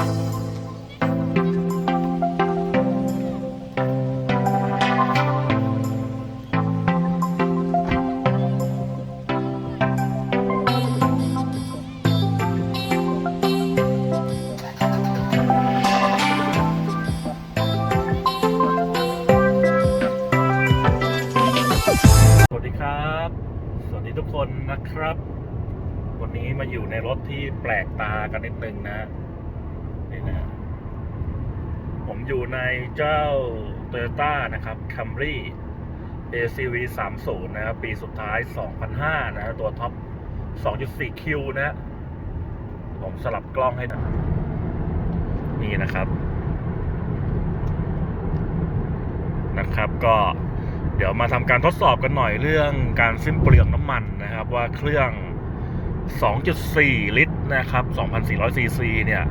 สวัสดีครับ สวัสดีทุกคนนะครับ วันนี้มาอยู่ในรถที่แปลกตากันนิดนึงนะนี่นะ ผมอยู่ในเจ้า Toyota นะครับ Camry ACV 30นะครับ ปีสุดท้าย 2005 นะตัวท็อป 2.4Q นะ ผมสลับกล้องให้นะนี่นะครับ นะครับก็เดี๋ยวมาทำการทดสอบกันหน่อยเรื่องการสิ้นเปลืองน้ำมันนะครับ ว่าเครื่อง 2.4 ลิตรนะครับ 2,400ซีซีเนี่ย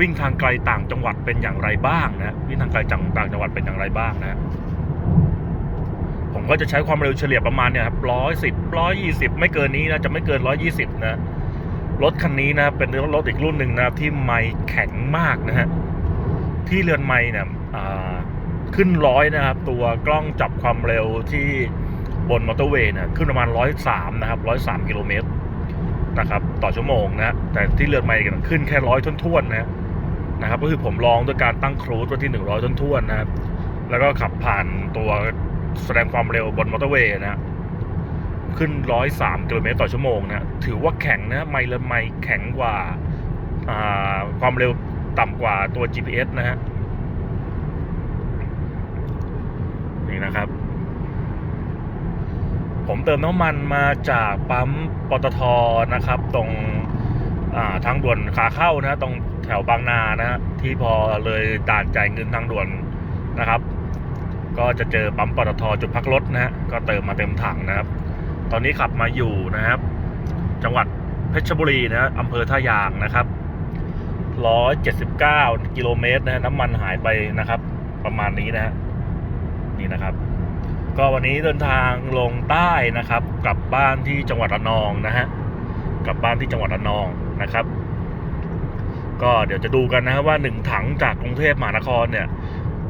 วิ่งทางไกลต่างจังหวัดเป็นอย่างไรบ้างนะวิ่งทางไกลต่างจังหวัดเป็นอย่างไรบ้างนะผมก็จะใช้ความเร็วเฉลี่ยประมาณเนี่ยครับร้อยสิบร้อยยี่สิบไม่เกินนี้นะจะไม่เกินร้อยยี่สิบนะรถคันนี้นะเป็นรถอีกรุ่นหนึ่งนะที่ไมค์แข็งมากนะฮะที่เรือนไมค์เนี่ยขึ้นร้อยนะครับ ตัวกล้องจับความเร็วที่บนมอเตอร์เวย์เนี่ยขึ้นประมาณร้อยสามนะครับร้อยสามกิโลเมตรนะครับ ต่อชั่วโมงนะแต่ที่เรือนไม่กันขึ้นแค่ร้อยท่วนๆนะ นะครับ ก็คือผมลองด้วยการตั้งครูซไว้ที่หนึ่งร้อยท่วนๆนะครับ แล้วก็ขับผ่านตัวแสดงความเร็วบนมอเตอร์เวย์นะขึ้นร้อยสามกิโลเมตรต่อชั่วโมงนะถือว่าแข็งนะไมล์ละไมล์แข็งกว่าความเร็วต่ำกว่าตัว GPS นะฮะนี่นะครับ ผมเติมน้ำมันมาจากปั๊มปตทนะครับ ตรง ทางด่วนขาเข้านะตรงแถวบางนานะฮะที่พอเลยด่านจ่ายเงินทางด่วนนะครับ ก็จะเจอปั๊มปตทจุดพักรถนะฮะก็เติมมาเต็มถังนะครับ ตอนนี้ขับมาอยู่นะครับ จังหวัดเพชรบุรีนะอำเภอท่ายางนะครับ179กิโลเมตรนะฮะน้ำมันหายไปนะครับ ประมาณนี้นะฮะนี่นะครับก็วันนี้เดินทางลงใต้นะครับ กลับบ้านที่จังหวัดระนองนะฮะกลับบ้านที่จังหวัดระนอง นะครับ ก็เดี๋ยวจะดูกันนะฮะว่าหนึ่งถังจากกรุงเทพมหานครเนี่ย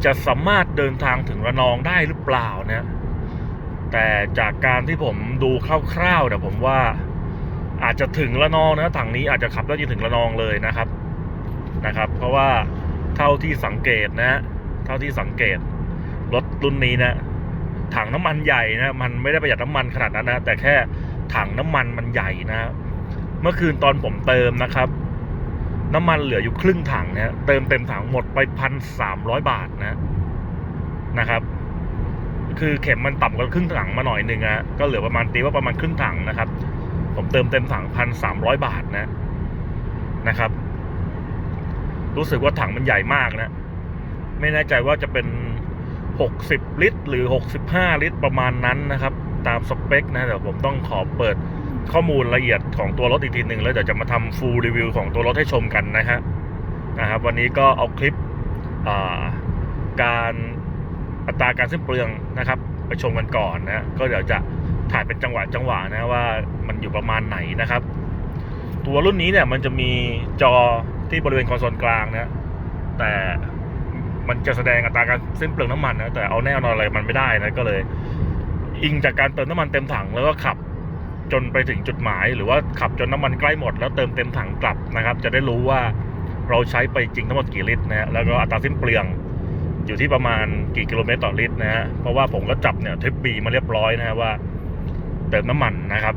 จะสามารถเดินทางถึงระนองได้หรือเปล่านะแต่จากการที่ผมดูคร่าวๆเนี่ยผมว่าอาจจะถึงระนองนะถังนี้อาจจะขับได้จนถึงระนองเลยนะครับนะครับ เพราะว่าเท่าที่สังเกตนะ เท่าที่สังเกตรถรุ่นนี้นะถังน้ำมันใหญ่นะมันไม่ได้ประหยัดน้ำมันขนาดนั้นนะแต่แค่ถังน้ำมันมันใหญ่นะ เมื่อคืนตอนผมเติมนะครับ น้ำมันเหลืออยู่ครึ่งถังนะเติมเต็มถังหมดไปพันสามร้อยบาทนะนะครับ คือเข็มมันต่ำกว่าครึ่งถังมาหน่อยหนึ่งอะก็เหลือประมาณตีว่าประมาณครึ่งถังนะครับ ผมเติมเต็มถังพันสามร้อยบาทนะนะครับ รู้สึกว่าถังมันใหญ่มากนะ ไม่แน่ใจว่าจะเป็น60ลิตร หรือ65ลิตรประมาณนั้นนะครับ ตามสเปคนะเดี๋ยวผมต้องขอเปิด ข้อมูลละเอียดของตัวรถอีกทีหนึ่งแล้วเดี๋ยวจะมาทำฟูลรีวิวของตัวรถให้ชมกันนะฮะนะครับวันนี้ก็เอาคลิปาการอัตราการสิ้นเปลืองนะครับ ไปชมกันก่อนนะก็เดี๋ยวจะถ่ายเป็นจังหวะจังหวะนะว่ามันอยู่ประมาณไหนนะครับ ตัวรุ่นนี้เนี่ยมันจะมีจอที่บริเวณคอนโซลกลางนะแต่มันจะแสดงอัตราการสิ้นเปลืองน้ำมันนะแต่เอาแน่นอนอะไรมันไม่ได้นะก็เลย อิงจากการเติมน้ำมันเต็มถังแล้วก็ขับ จนไปถึงจุดหมาย หรือว่าขับจนน้ำมันใกล้หมดแล้วเติมเต็มถังกลับนะครับ จะได้รู้ว่าเราใช้ไปจริงทั้งหมดกี่ลิตรนะฮะแล้วก็อัตราสิ้นเปลืองอยู่ที่ประมาณกี่กิโลเมตรต่อลิตรนะฮะเพราะว่าผมก็จับเนี่ยทริปบีมาเรียบร้อยนะฮะว่า เติมน้ำมันนะครับ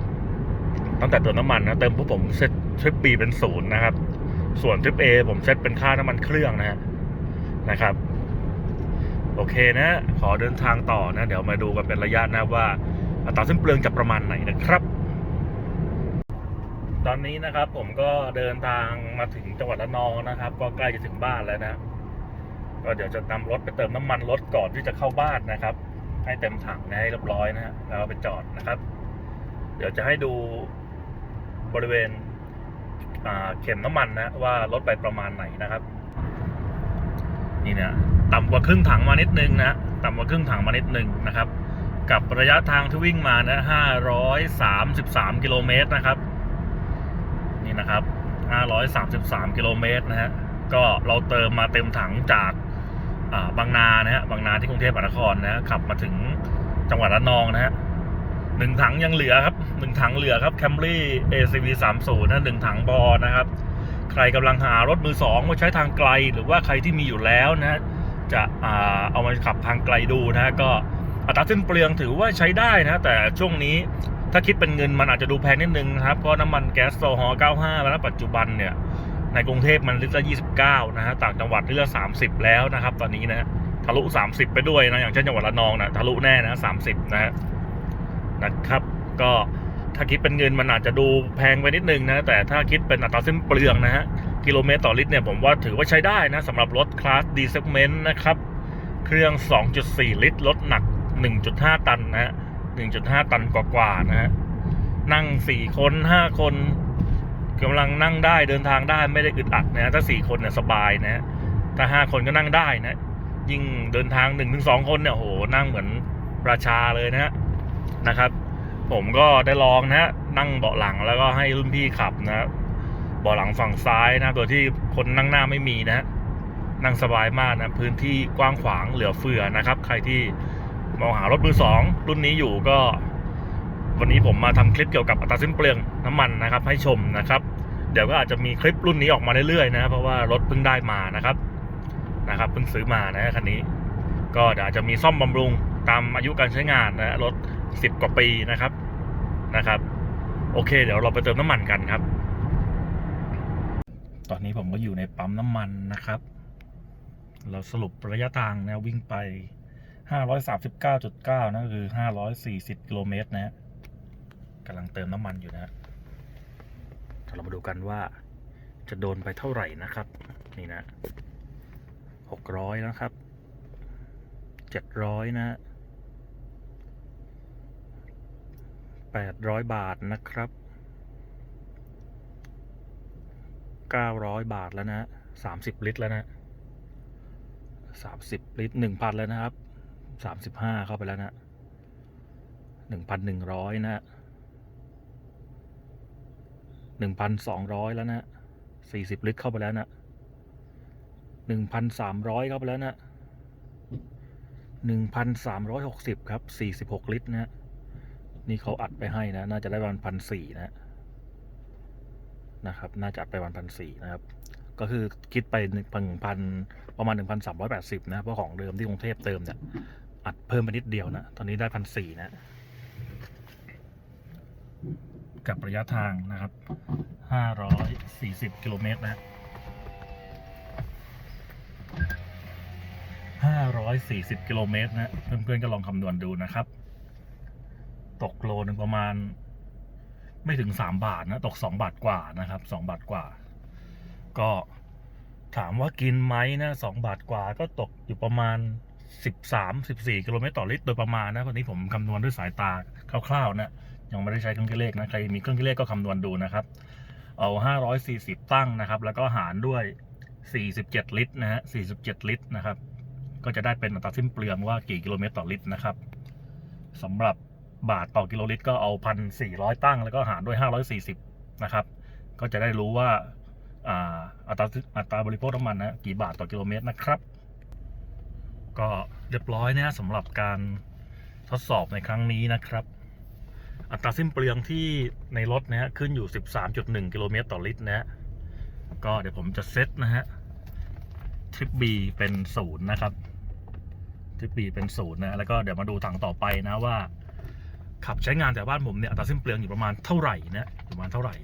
ตั้งแต่เติมน้ำมันนะเติมพวกผมเซตทริปบีเป็นศูนย์นะครับ ส่วนทริป A ผมเซตเป็นค่าน้ำมันเครื่องนะฮะนะครับ โอเคนะ ขอเดินทางต่อนะ เดี๋ยวมาดูกันเป็นระยะนะว่าอัตราสิ้นเปลืองจะประมาณไหนนะครับ ตอนนี้นะครับ ผมก็เดินทางมาถึงจังหวัดระนองนะครับ ก็ใกล้จะถึงบ้านแล้วนะ ก็เดี๋ยวจะนำรถไปเติมน้ำมันรถก่อนที่จะเข้าบ้านนะครับ ให้เต็มถังนะให้เรียบร้อยนะฮะแล้วไปจอดนะครับ เดี๋ยวจะให้ดูบริเวณเข็มน้ำมันนะว่าลดไปประมาณไหนนะครับ นี่เนี่ยต่ำกว่าครึ่งถังมานิดนึงนะต่ำกว่าครึ่งถังมานิดนึงนะครับ กับระยะทางที่วิ่งมานะห้ารอยสามิบสามกิโลเมตรนะครับ นะครับ 533 กิโลเมตรนะฮะ ก็เราเติมมาเต็มถังจากาบางนานะฮะ บางนาที่กรุงเทพมหานครนะฮะ ขับมาถึงจังหวัดระนองนะฮะหนึ่งถังยังเหลือครับหนึ่งถังเหลือครับ Camry ACV 30นะหนึ่งถังบอนะครับ ใครกำลังหารถมือสองมาใช้ทางไกล หรือว่าใครที่มีอยู่แล้วนะ จะอเอามาขับทางไกลดูนะฮะก็อัตราสิ้นเปลืองถือว่าใช้ได้นะ แต่ช่วงนี้ ถ้าคิดเป็นเงินมันอาจจะดูแพงนิดนึงนะครับ เพราะน้ำมันแก๊สโซฮอล์95แล้วปัจจุบันเนี่ย ในกรุงเทพมันลิตรละ29 นะฮะ ต่างจังหวัดลิตรละ30 แล้วนะครับ ตอนนี้นะทะลุ 30 ไปด้วยนะ อย่างเช่นจังหวัดระนองนะทะลุแน่นะ30 นะฮะนะครับ ก็ถ้าคิดเป็นเงินมันอาจจะดูแพงไปนิดนึงนะ แต่ถ้าคิดเป็นอัตราสิ้นเปลืองนะฮะ กิโลเมตรต่อลิตรเนี่ยผมว่าถือว่าใช้ได้นะสำหรับรถคลาส D segment นะครับ เครื่อง 2.4 ลิตร รถหนัก 1.5 ตันนะฮะ 1.5 ตันกว่าๆนะฮะนั่ง4คน5คนกำลังนั่งได้เดินทางได้ไม่ได้อึดอัดนะฮะถ้า4คนเนี่ยสบายนะฮะถ้า5คนก็นั่งได้นะ ยิ่งเดินทาง1-2คนเนี่ยโหนั่งเหมือนราชาเลยนะฮะนะครับ ผมก็ได้ลองนะฮะนั่งเบาะหลังแล้วก็ให้รุ่นพี่ขับนะเบาะหลังฝั่งซ้ายนะโดยที่คนนั่งหน้าไม่มีนะฮะนั่งสบายมากนะพื้นที่กว้างขวางเหลือเฟือนะครับ ใครที่ มองหารถมือสองรุ่นนี้อยู่ก็ วันนี้ผมมาทำคลิปเกี่ยวกับอัตราสิ้นเปลืองน้ำมันนะครับ ให้ชมนะครับ เดี๋ยวก็อาจจะมีคลิปรุ่นนี้ออกมาเรื่อยๆนะเพราะว่ารถเพิ่งได้มานะครับนะครับเพิ่งซื้อมานะคันนี้ ก็เดี๋ยวอาจจะมีซ่อมบำรุงตามอายุการใช้งานนะรถสิบกว่าปีนะครับนะครับ โอเค เดี๋ยวเราไปเติมน้ำมันกันครับ ตอนนี้ผมก็อยู่ในปั๊มน้ำมันนะครับ เราสรุประยะทางนะวิ่งไป 539.9 นะคือ 540 กิโลเมตรนะฮะกำลังเติมน้ำมันอยู่นะฮะเดี๋ยวเรามาดูกันว่าจะโดนไปเท่าไหร่นะครับ นี่นะ 600 นะครับ 700 นะ 800 บาทนะครับ 900 บาทแล้วนะฮะ30 ลิตรแล้วนะ 30 ลิตร 1,000 แล้วนะครับ 35เข้าไปแล้วนะ1,100นหนึ่งร้อยนะ1,200แล้วนะ40ลิตรเข้าไปแล้วนะ1,300เข้าไปแล้วนะ1,360ครับ46ลิตรนะนี่เขาอัดไปให้นะ น่าจะได้ประมาณพันสี่นะนะครับ น่าจะอัดไปประมาณพันสี่นะครับ ก็คือคิดไปหนึ่งพันประมาณหนึ่งพันสามร้อยแปดสิบนะ เพราะของเดิมที่กรุงเทพเติมเนี่ย อัดเพิ่มไปนิดเดียวนะ ตอนนี้ได้พันสี่นะ กับระยะทางนะครับห้าร้อยสี่สิบกิโลเมตรนะห้าร้อยสี่สิบกิโลเมตรนะ เพื่อนๆก็ลองคำนวณดูนะครับ ตกโลนึงประมาณ ไม่ถึงสามบาทนะ ตกสองบาทกว่านะครับสองบาทกว่า ก็ถามว่ากินไหมนะสองบาทกว่าก็ตกอยู่ประมาณ สิบสามสิบสี่กิโลเมตรต่อลิตรโดยประมาณนะวันนี้ผมคำนวณด้วยสายตาคร่าวๆนะยังไม่ได้ใช้เครื่องคิดเลขนะใครมีเครื่องคิดเลขก็คำนวณดูนะครับ เอาห้าร้อยสี่สิบตั้งนะครับ แล้วก็หารด้วยสี่สิบเจ็ดลิตรนะฮะสี่สิบเจ็ดลิตรนะครับ ก็จะได้เป็นอัตราสิ้นเปลืองว่ากี่กิโลเมตรต่อลิตรนะครับสำหรับบาทต่อกิโลลิตรก็เอาพันสี่ร้อยตั้ง แล้วก็หารด้วยห้าร้อยสี่สิบนะครับ ก็จะได้รู้ว่าอ่าอัตราอัตราบริโภคน้ำมันนะกี่บาทต่อกิโลเมตรนะครับ ก็เรียบร้อยนะสำหรับการทดสอบในครั้งนี้นะครับ อัตราสิ้นเปลืองที่ในรถนะฮะขึ้นอยู่ 13.1 กิโลเมตรต่อลิตรนะฮะก็เดี๋ยวผมจะเซตนะฮะทริป B เป็นศูนย์นะครับทริป B เป็นศูนย์นะแล้วก็เดี๋ยวมาดูถังต่อไปนะว่า ขับใช้งานแต่บ้านผมเนี่ยอัตราสิ้นเปลืองอยู่ประมาณเท่าไหร่นะอยู่ประมาณเท่าไหร่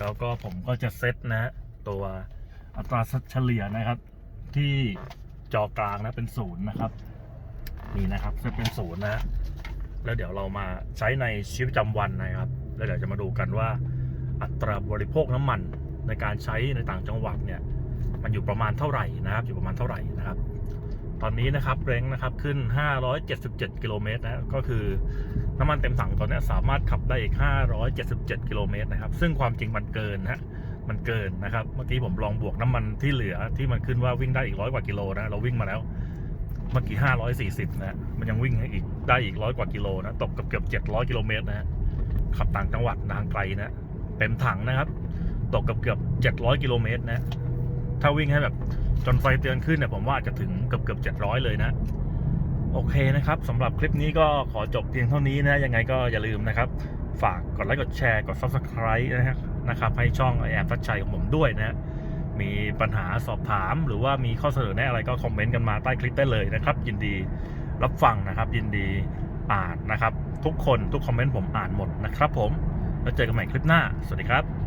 ก็ก็ผมก็จะเซตนะฮะตัวอัตราเฉลี่ยนะครับที่ จอกลางนะเป็นศูนย์นะครับนี่นะครับจะเป็นศูนย์นะแล้วเดี๋ยวเรามาใช้ในชีวิตประจำวันนะครับ แล้วเดี๋ยวจะมาดูกันว่า อัตราบริโภคน้ำมันในการใช้ในต่างจังหวัดเนี่ย มันอยู่ประมาณเท่าไหร่นะครับ อยู่ประมาณเท่าไหร่นะครับ ตอนนี้นะครับเร่งนะครับขึ้น 577 กิโลเมตรนะก็คือน้ำมันเต็มถังตอนนี้สามารถขับได้อีก 577 กิโลเมตรนะครับ ซึ่งความจริงมันเกินนะ มันเกินนะครับ เมื่อกี้ผมลองบวกน้ำมันที่เหลือที่มันขึ้นว่าวิ่งได้อีกร้อยกว่ากิโลนะ เราวิ่งมาแล้ว เมื่อกี้540นะ มันยังวิ่งอีกได้อีกร้อยกว่ากิโลนะ ตกเกือบเกือบ700กิโลเมตรนะฮะขับต่างจังหวัดทางไกลนะเต็มถังนะครับ ตกเกือบเกือบเจ็ดร้อยกิโลเมตรนะ ถ้าวิ่งให้แบบจนไฟเตือนขึ้นเนี่ยผมว่าอาจจะถึงเกือบเกือบเจ็ดร้อยเลยนะ โอเคนะครับสำหรับคลิปนี้ก็ขอจบเพียงเท่านี้นะ ยังไงก็อย่าลืมนะครับ ฝากกดไลค์กดแชร์กด subscribe นะฮะ นะครับ ให้ช่องไอแอมทัชชัยของผมด้วยนะฮะมีปัญหาสอบถามหรือว่ามีข้อเสนอแนะอะไรก็คอมเมนต์กันมาใต้คลิปได้เลยนะครับ ยินดีรับฟังนะครับ ยินดีอ่านนะครับ ทุกคนทุกคอมเมนต์ผมอ่านหมดนะครับ ผมแล้วเจอกันใหม่คลิปหน้า สวัสดีครับ